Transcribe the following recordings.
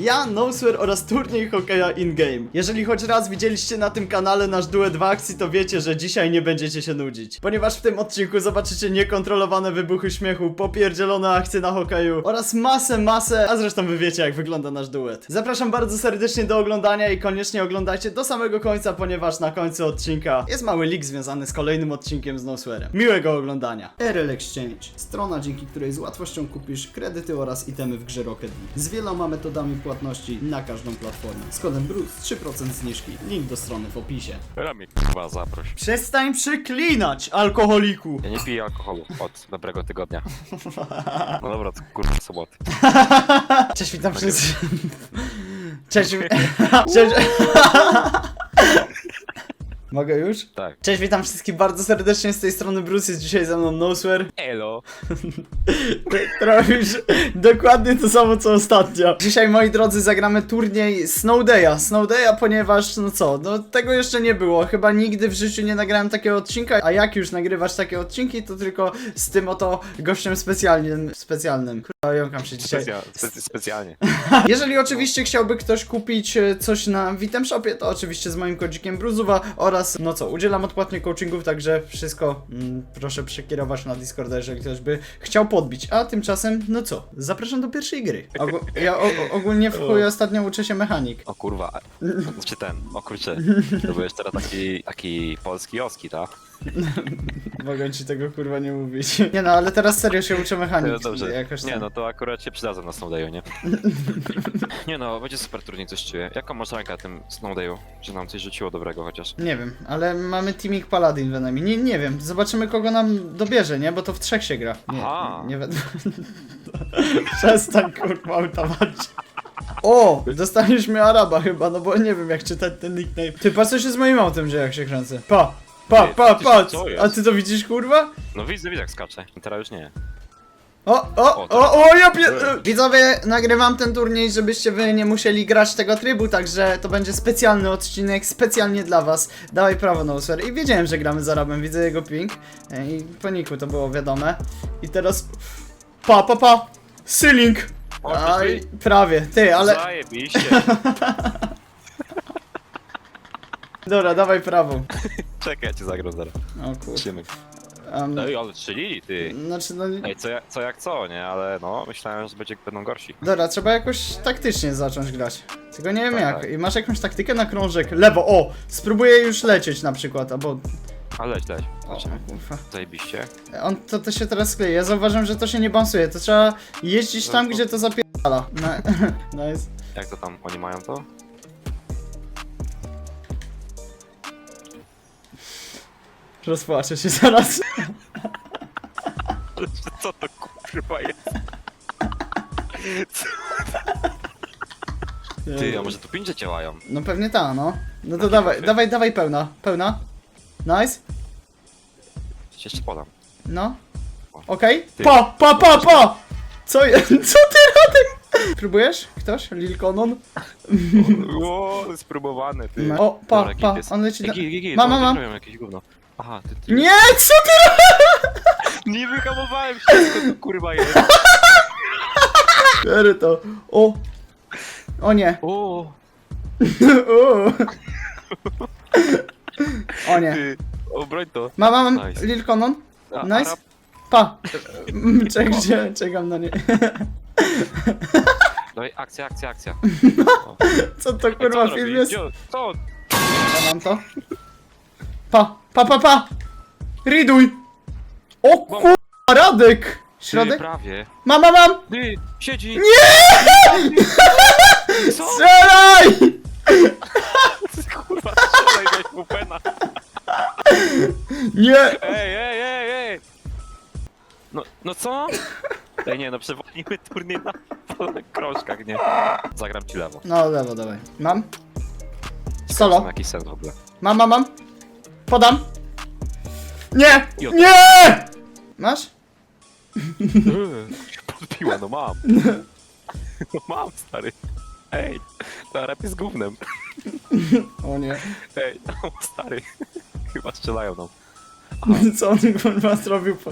Ja, Noswer oraz turniej hokeja in-game. Jeżeli choć raz widzieliście na tym kanale nasz duet w akcji, to wiecie, że dzisiaj nie będziecie się nudzić. Ponieważ w tym odcinku zobaczycie niekontrolowane wybuchy śmiechu, popierdzielone akcje na hokeju oraz masę, masę, a zresztą wy wiecie jak wygląda nasz duet. Zapraszam bardzo serdecznie do oglądania i koniecznie oglądajcie do samego końca, ponieważ na końcu odcinka jest mały link związany z kolejnym odcinkiem z Noswerem. Miłego oglądania. RL Exchange. Strona, dzięki której z łatwością kupisz kredyty oraz itemy w grze Rocket League. Z wieloma metodami płatności na każdą platformę. Z kodem BRUCE 3% zniżki. Link do strony w opisie. Rami, kurwa, zaproś. Przestań przeklinać, alkoholiku! Ja nie piję alkoholu od dobrego tygodnia. No dobra, to kurwa soboty. Cześć, witam wszystkich. Cześć. Cześć. Mogę już? Tak. Cześć, witam wszystkich bardzo serdecznie z tej strony Bruce, jest dzisiaj ze mną Noswer. Elo. Ty robisz dokładnie to samo co ostatnio. Dzisiaj, moi drodzy, zagramy turniej Snowdaya. Snowdaya, ponieważ, no co, no tego jeszcze nie było. Chyba nigdy w życiu nie nagrałem takiego odcinka, a jak już nagrywasz takie odcinki, to tylko z tym oto gościem specjalnym. Specjalnym. Jąkam się dzisiaj. Specja spe specjalnie. Jeżeli oczywiście chciałby ktoś kupić e, coś na Witem Shopie, to oczywiście z moim kodzikiem Bruzuwa oraz, no co, udzielam odpłatnie coachingów, także wszystko mm, proszę przekierować na Discorda, jeżeli ktoś by chciał podbić. A tymczasem, no co, zapraszam do pierwszej gry. Ogó ja o ogólnie w chuj ostatnio uczę się mechanik. O kurwa. Znaczy ten, o kurczę. To byłeś teraz taki, taki polski oski, tak? Mogę ci tego kurwa nie mówić. Nie no, ale teraz serio się uczę mechanik. No dobrze. Jakoś Nie tam. no, to akurat się przydadzą na Snowdayu, nie? Nie no, będzie super turniej, coś czuję. Jaką masz rankę na tym Snowdayu? Że nam coś rzuciło dobrego chociaż. Nie wiem, ale mamy Teaming Paladin w enemy. Nie, nie wiem, zobaczymy kogo nam dobierze, nie? Bo to w trzech się gra. Nie, Aha. nie wiadomo. Przestań kurwa autować. O! Dostaniesz Araba chyba, no bo nie wiem jak czytać ten nickname. Ty patrz co się z moim autem dzieje jak się kręcę. Pa! Pa, Ty, pa, ty, patrz! co jest? A ty to widzisz kurwa? No widzę, widzę jak skacze. Teraz już nie. O, o, O, o, o, ja pie... Widzowie, nagrywam ten turniej, żebyście wy nie musieli grać tego trybu, także to będzie specjalny odcinek, specjalnie dla was. Dawaj prawo, Noser. I wiedziałem, że gramy z Arabem, widzę jego ping. E, I po niku to było wiadome. I teraz... Pa, pa, pa! Ceiling! O, Aj, ty- prawie, ty, ale... Zajebiście. Dobra, dawaj prawo. Czekaj, ja cię zagram zaraz. O kur... Trzymy. Um, Ej, ale strzelili ty. znaczy, no... Ej, co, jak- co jak co, nie? Ale no, myślałem, że będzie, będą gorsi. Dobra, trzeba jakoś taktycznie zacząć grać. Tylko nie wiem Tak, jak. tak. I masz jakąś taktykę na krążek? Lewo, o! Spróbuję już lecieć na przykład, albo... Ale leć, leć. O, Zobaczymy. kurwa. Zajebiście. On, to, to się teraz skleje. Ja zauważam, że to się nie bansuje. To trzeba jeździć tam, No to- gdzie to zapierdala. No, nice. Jak to tam oni mają to? Rozpłaczę się zaraz. Co to kurwa jest? Ty, a może tu pinże działają? No pewnie ta, no. No to dawaj, trafy. dawaj, dawaj pełna. Pełna. Nice. Jeszcze podam. No. Okej. Ty. Pa, pa, pa, pa! Co je... Co ty Radek? Próbujesz? Ktoś? Lil Conon? O, spróbowany ty. O, pa, Dobra, pa, git jest. on leci na- git, git, git, też mam. robią jakieś gówno. Aha, ty, ty. Nie, co ty Nie wyhamowałem się, co to kurwa jest. Biorę to. O! O nie. O, o. o nie. ty. Obroń to. Mam, mam, Nice. Lil Conon. A, Nice. Arab- Pa. Mm, Czek, gdzie, czekam na nie. Dawaj, akcja, akcja, akcja. O. Co to co kurwa on film robi? jest? Gdzie- Co? on? Ja mam to. Pa, pa, pa, pa. Riduj. O kurwa, Radek. Ty, Środek? prawie. Mam, mam, mam. Ty, siedzi. Nie! Co? Strzelaj! Kurwa, strzelaj, weź mu pena. Nie. Ej, ej, ej, ej! No, no co? Ej, nie, no przewodnimy turniej na, krążkach, nie? Zagram ci lewo. No, lewo, dawaj. Mam. Ma Solo. jakiś sens w ogóle. Mam, mam, mam. Podam. Nie! Nie! Masz? Podbiła, no mam. No mam, stary. Ej, ta rap jest gównem. O nie. Ej, no, stary. Chyba strzelają nam. Co on kurwa zrobił? Po...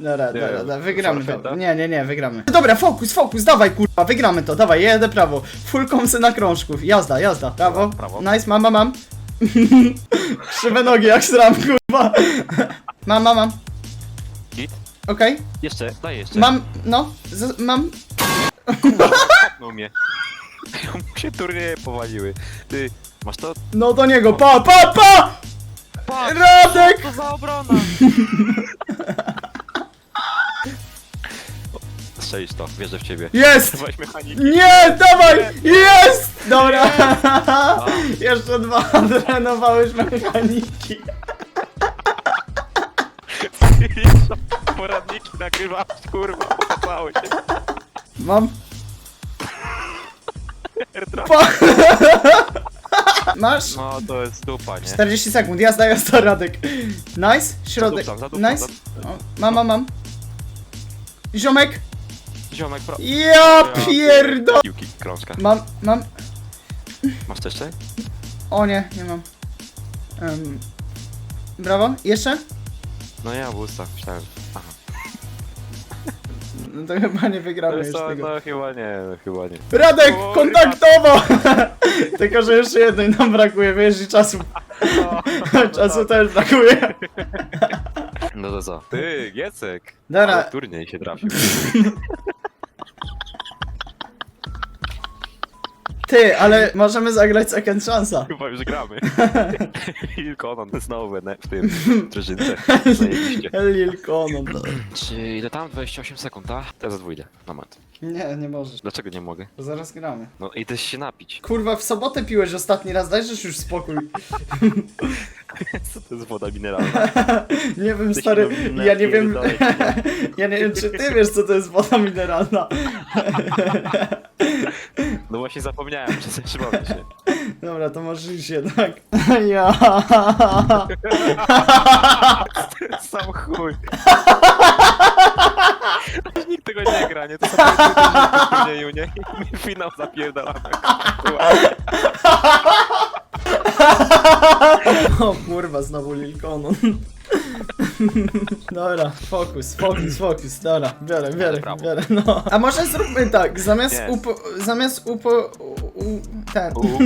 Dobra, dobra, dobra, wygramy to. Nie, nie, nie, wygramy. Dobra, fokus, fokus, dawaj kurwa, wygramy to, dawaj, jedę prawo. Full komsy na krążków, jazda, jazda, prawo. Prawo. Nice, mam, mam, mam. Krzywe nogi jak sram, kurwa. Mam, mam, mam. Git. Okej, Jeszcze, daj jeszcze. mam, no, z, mam. Kopnął mnie. Mu się turnieje powaliły. Ty, masz to? No do niego, pa, pa, pa! Patrz, Radek! to za obrona! Strzelisz to, wierzę w ciebie. Jest! Weź. Nie, dawaj! Jest! Dobra. Jeszcze dwa trenowałeś mechaniki. Poradniki nagrywasz, kurwa, pokazały się. Mam. Airdrop. Masz? No to jest dupa, nie? 40 sekund, jazda, jazda, Radek. Nice, środek. Zadupcam, zadupcam, Nice. O, mam, mam, mam. Ziomek. Ziomek, pro... Ja pierdo... Piłki, krążka. Mam, mam. Masz to jeszcze? O nie, nie mam. Em, brawo, jeszcze? No ja w ustach myślałem. Aha. No to chyba nie wygramy już co, tego. no chyba nie, no chyba nie. Radek, Kurwa. kontaktowo! Tylko, że jeszcze jednej nam brakuje, wiesz, i czasu, czasu też brakuje. No to co? Ty, Giecek! Dobra. Ale turniej się trafił. Ty, ale możemy zagrać second chance'a. Chyba już gramy. Tylko on znowu ne- w tym drużynce. Zajebiście. Lil Conon. Czy ile tam? 28 sekund, a? Teraz dwójdę. Moment. Nie, nie możesz. Dlaczego nie mogę? Bo zaraz gramy. No idę się napić. Kurwa, w sobotę piłeś ostatni raz, dajesz już spokój. Co to jest woda mineralna? Nie wiem, stary, ja nie wiem, ja nie wiem, czy ty wiesz, co to jest woda mineralna. No właśnie zapomniałem, że przypomnę się. Dobra, to możesz iść jednak. Ja. Sam chuj. Nikt tego nie gra, nie? To są w turnieju, nie? I finał zapierdalamy. O kurwa, znowu Lil Conon. Dobra, fokus, fokus, fokus, dobra, biorę, biorę, Brawo. biorę, no. A może zróbmy tak, zamiast upo, zamiast upo, u, u, ten, U-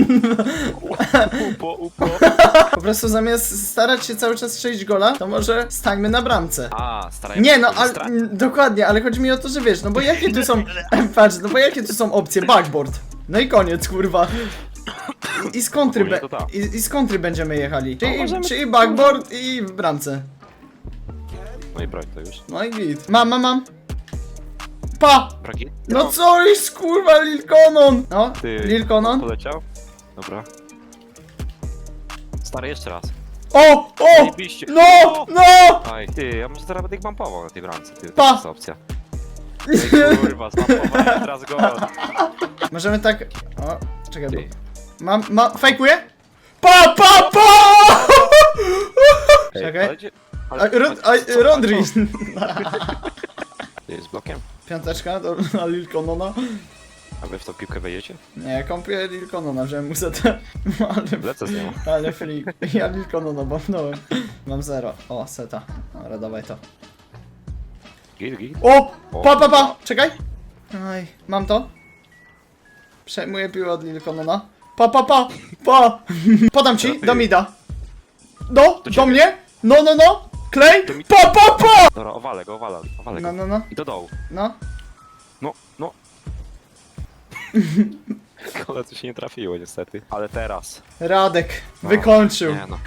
Upo, upo. po prostu zamiast starać się cały czas strzelić gola, to może stańmy na bramce. A, starajmy Nie no, ale, dokładnie, ale chodzi mi o to, że wiesz, no bo jakie tu są, patrz, no bo jakie tu są opcje, backboard. No i koniec, kurwa. I, z kontry, Ogólnie be, to tak. i, i z kontry będziemy jechali. Czyli, możemy- czyli backboard i w bramce. No i broń to już. No i git. Mam, mam, mam. Pa! Bragi? No co jest kurwa Lil Conon? No, Ty, Lil Conon. Poleciał? Dobra. Stary, jeszcze raz. O! O! Zajebiście. No! No! Aj, ty, ja może teraz będę ich bumpował na tej bramce, ty. Pa. To jest opcja. Ej, kurwa, zbumpowałem teraz go. Możemy tak... O, czekaj, bo... Ty. Mam, ma... Fejkuję? Pa, pa, pa! Czekaj. A, Ro, a, Rodri. Ty, z blokiem? Piąteczka do, na Lil Conona. A wy w tą piłkę wejdziecie? Nie, kąpię Lil Conona, wziąłem mu setę. Ale, Lecę z nią. ale free. Ja Lil Conona bapnąłem. Mam zero. O, seta. Dobra, dawaj to. Git, git. O! Pa, pa, pa! Czekaj! Aj, mam to. Przejmuję piłę od Lilkonona. Pa, pa, pa! Pa! Podam ci, do mida. Do, do ciebie. mnie? No, no, no! Klej! Do Pa, pa, pa! Dobra, owalę go, owalę, owalę No, go. no, no, I do dołu. no. No, no. Ale to się nie trafiło niestety. Ale teraz. Radek, No, wykończył. Nie no.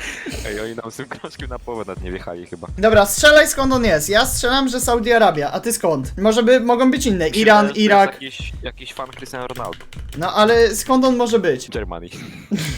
Ej, oni nam z tym krążkiem na połowę nad nie wjechali chyba. Dobra, strzelaj skąd on jest. Ja strzelam, że Saudi Arabia, a ty skąd? Może by, mogą być inne. Iran, to Irak. Jest jakiś, jakiś fan Cristiano Ronaldo. No, ale skąd on może być? Germany.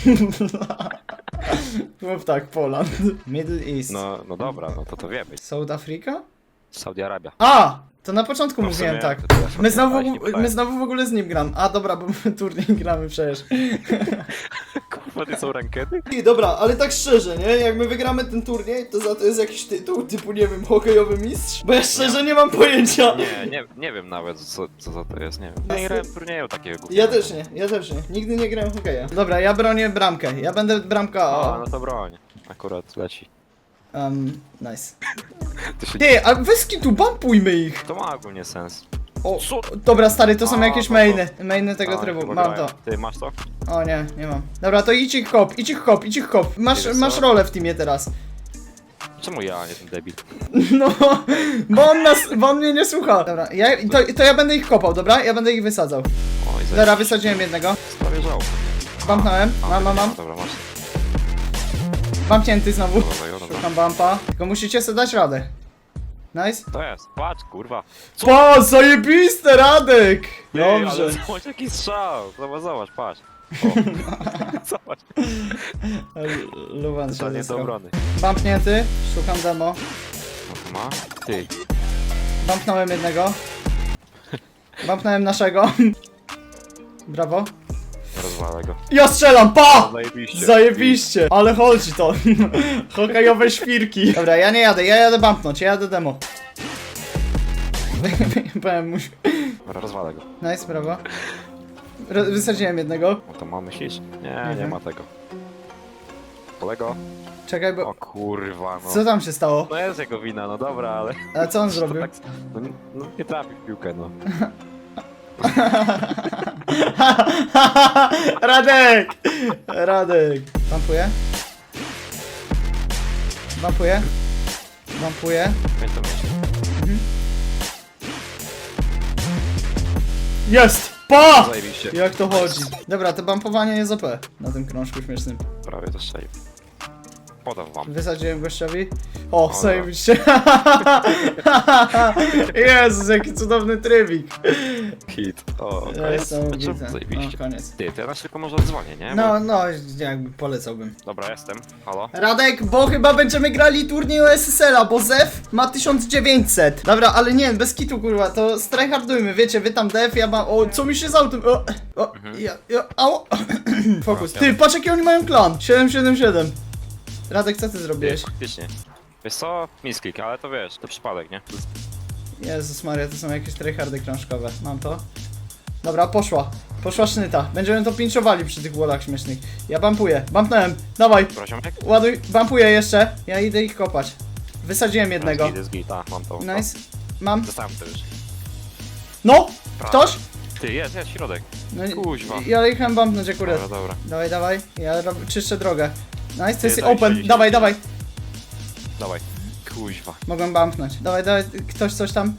Mów tak, Poland. Middle East. No, no dobra, no to to wiemy. South Africa? Saudi Arabia. A! To na początku No w mówiłem sumie tak. to też My znowu, my znowu w ogóle z nim gram. A dobra, bo my turniej gramy przecież. Kurwa, to są rankedy? I dobra, ale tak szczerze, nie? Jak my wygramy ten turniej, to za to jest jakiś tytuł, typu nie wiem, hokejowy mistrz? Bo ja szczerze nie mam pojęcia. Nie, nie, nie wiem nawet co, co za to jest, nie wiem. Nie grałem w turnieju takiego Ja gównianego. też nie, ja też nie. Nigdy nie grałem w hokeja. Dobra, ja bronię bramkę. Ja będę bramka. A, O. no to broń. Akurat leci. Um, nice. To, się... Ty, a weź tu bumpujmy ich! to ma ogólnie sens. O, Co? dobra stary, to są A, jakieś to- mainy. Mainy tego A, trybu. chyba Mam grają. to. Ty masz to? O nie, nie mam. Dobra, to idź ich kop, idź ich kop, idź ich kop. Masz, Wiesz masz rolę w teamie teraz. Czemu ja, a nie ten debil? No, bo on nas, bo on mnie nie słucha. Dobra, ja, to, to ja będę ich kopał, dobra? Ja będę ich wysadzał. Oj, Dobra, zajebiście. wysadziłem jednego. Prawie. Bumpnąłem. Mam, mam, mam. Dobra, masz. Bumpnięty znowu. Dobra, dobra. Szukam bumpa. Tylko musicie sobie dać radę. Nice. To jest. Patrz, kurwa. Po, zajebiste, Radek! Dobrze. ale zobacz jaki strzał. Zobacz, zobacz, patrz. O. zobacz. Luban To się do obrony. Bumpnięty. Szukam demo. Ma? Ty. Bumpnąłem jednego. Bumpnąłem naszego. Brawo. Rozwalę go. Ja strzelam, pa! Zajebiście. Zajebiście! Ale chodzi to. Hokejowe świrki. Dobra, ja nie jadę, ja jadę bumpnąć, ja jadę demo. Powiem mu. Dobra, rozwalę go. Nice, brawo. Ro- Wysadziłem jednego. No to ma myślisz? Nie, nie Mhm. ma tego. Kolego? Czekaj, O bo... kurwa, no. Co tam się stało? No jest jego wina, no dobra, ale... A co on zrobił? tak, no, nie- no nie trafi w piłkę, no. Radek! Radek! Bampuję? Bampuję? Pięć to myśli. Jest! Pa! Zajebiście. Jak to chodzi? Dobra, to bampowanie jest OP na tym krążku śmiesznym. Prawie to strzelił. Podał wam. Wysadziłem gościowi. O, Dobra. zajebiście. Jezus, jaki cudowny trybik. Hit. O, koniec. Znaczy. Zajebiście. No, koniec. Ty, to ja nas tylko może odzwonię, nie? No, no, jakby polecałbym. Bo... Dobra, jestem. Halo? Radek, bo chyba będziemy grali turniej SSL-a, bo Zef ma 1900. Dobra, ale nie, bez kitu kurwa, to strajhardujmy, wiecie, wy tam def, ja mam, o, co mi się z autem, o, o, ja, ja, au, fokus. Ty, patrz jaki oni mają klan, 777. Radek, co ty zrobiłeś? faktycznie. Wiesz co? Misklik, ale to wiesz, to przypadek, nie? Jezus Maria, to są jakieś tryhardy krążkowe, mam to. Dobra, poszła, poszła sznyta, będziemy to pinczowali przy tych wallach śmiesznych. Ja bampuję, bampnąłem, dawaj, Proziomek? ładuj, bampuję jeszcze, ja idę ich kopać. Wysadziłem jednego. Jest git, jest git, a, mam to. Nice. Mam. Dostałem to już. No! Ktoś? Ty, jest, jest, środek. No, i- Kuźwa. Ja jechałem bumpnąć akurat. Dobra, dobra. Dawaj, dawaj. Ja rob, czyszczę drogę. Nice, to jest daj, open. siedzi, Dawaj, siedzi. dawaj. Dawaj. Kuźwa. Mogłem bumpnąć. Dawaj, dawaj. Ktoś coś tam?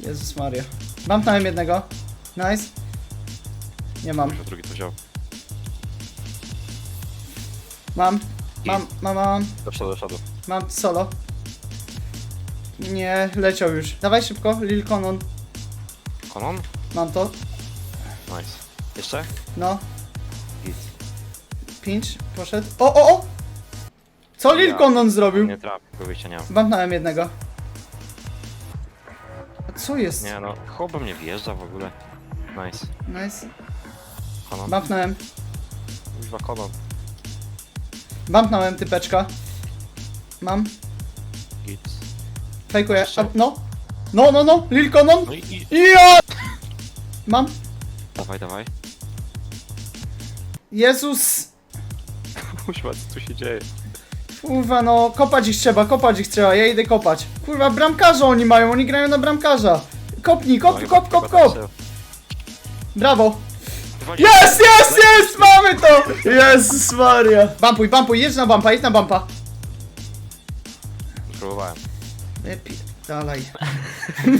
Jezus Maria. Bumpnąłem jednego. Nice. Nie mam. Kuźwa, drugi to wziął. Mam. Mam, mam, mam. Do przodu, do przodu. Mam solo. Nie, leciał już. Dawaj szybko, Lil Conon. Konon? Mam to. Nice. Jeszcze? No. Pinch, poszedł. O, o, o! Co Lil Conon zrobił? Nie trafi, bo wyjścia nie mam. Jednego. A co jest? Nie no, chłopak mnie wjeżdża w ogóle. Nice. Nice. Konon. Bumpnąłem. Kuźwa, konon. Bumpnąłem typeczka. Mam. Git. Fejkuję. Jeszcze? A, no. No, no, no. Lil Conon. No i, i... Ja! Mam. Dawaj, dawaj. Jezus. Kuźwa, co tu się dzieje? Kurwa, no. Kopać ich trzeba, kopać ich trzeba. Ja idę kopać. Kurwa, bramkarza oni mają. Oni grają na bramkarza. Kopnij, kop, No, kop, chyba- kop, chyba kop. tak Brawo. Jest, jest, jest! Mamy to! Jezus Maria. Bumpuj, bumpuj. Jedź na bumpa, jedź na bumpa. Próbowałem. Lepiej. Dalej.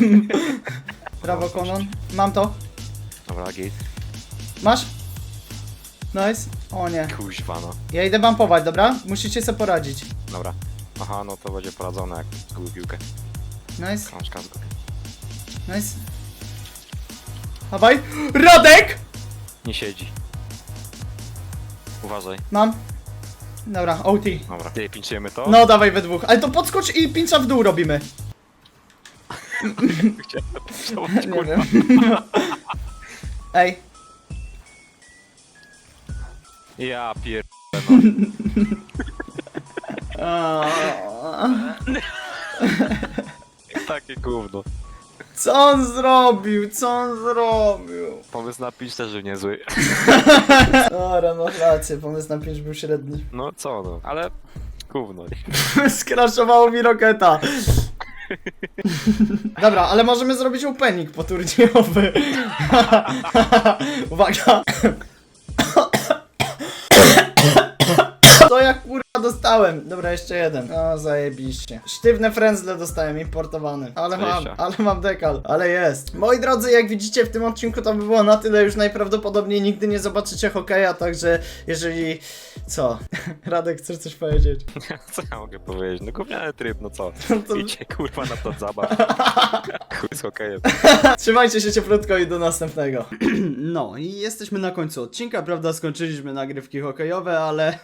Brawo, Konon. Mam to. Dobra, git. Masz? Nice. O nie. Kuźwa, no. Ja idę bumpować, dobra? Musicie sobie poradzić. Dobra. Aha, no to będzie poradzone jak zgubił piłkę. Nice, Krążka zgubił. nice. Dawaj. Radek! Nie siedzi. Uważaj. Mam. Dobra, OT. Dobra. Ty, pinczymy to? No, dawaj we dwóch. Ale to podskocz i pincza w dół robimy. Chciałem Nie wiem. Ej. Ja pier... Takie gówno. Co on zrobił? Co on zrobił? Pomysł na pić też był niezły. Dobra, masz rację, pomysł na 5 był średni. No co no. Ale Gówno. Skraszowało mi roketa. Dobra, ale możemy zrobić opening poturniejowy. Uwaga. To jak kurwa dostałem. Dobra, jeszcze jeden. O, zajebiście. Sztywne frędzle dostałem, importowane. Ale mam, 20. ale mam dekal. Ale jest. Moi drodzy, jak widzicie w tym odcinku to by było na tyle. Już najprawdopodobniej nigdy nie zobaczycie hokeja, także jeżeli... Co? Radek, chcesz coś powiedzieć? Co ja mogę powiedzieć? No gówniany tryb, no co? to- Idźcie kurwa na to zabaw. Chuj z hokejem. Trzymajcie się cieplutko i do następnego. No i jesteśmy na końcu odcinka, prawda? Skończyliśmy nagrywki hokejowe, ale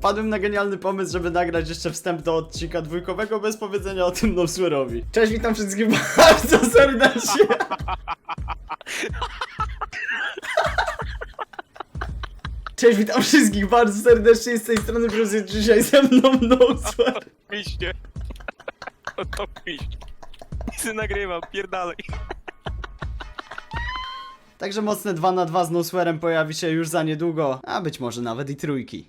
padłem na genialny pomysł, żeby nagrać jeszcze wstęp do odcinka dwójkowego bez powiedzenia o tym Noswerowi. Cześć, witam wszystkich bardzo serdecznie. Cześć, witam wszystkich bardzo serdecznie z tej strony jest dzisiaj ze mną Noswer. Piśnie. To piśnie. Nic nie nagrywam, pierdalej. Także mocne 2 na 2 z Noswerem pojawi się już za niedługo, a być może nawet i trójki.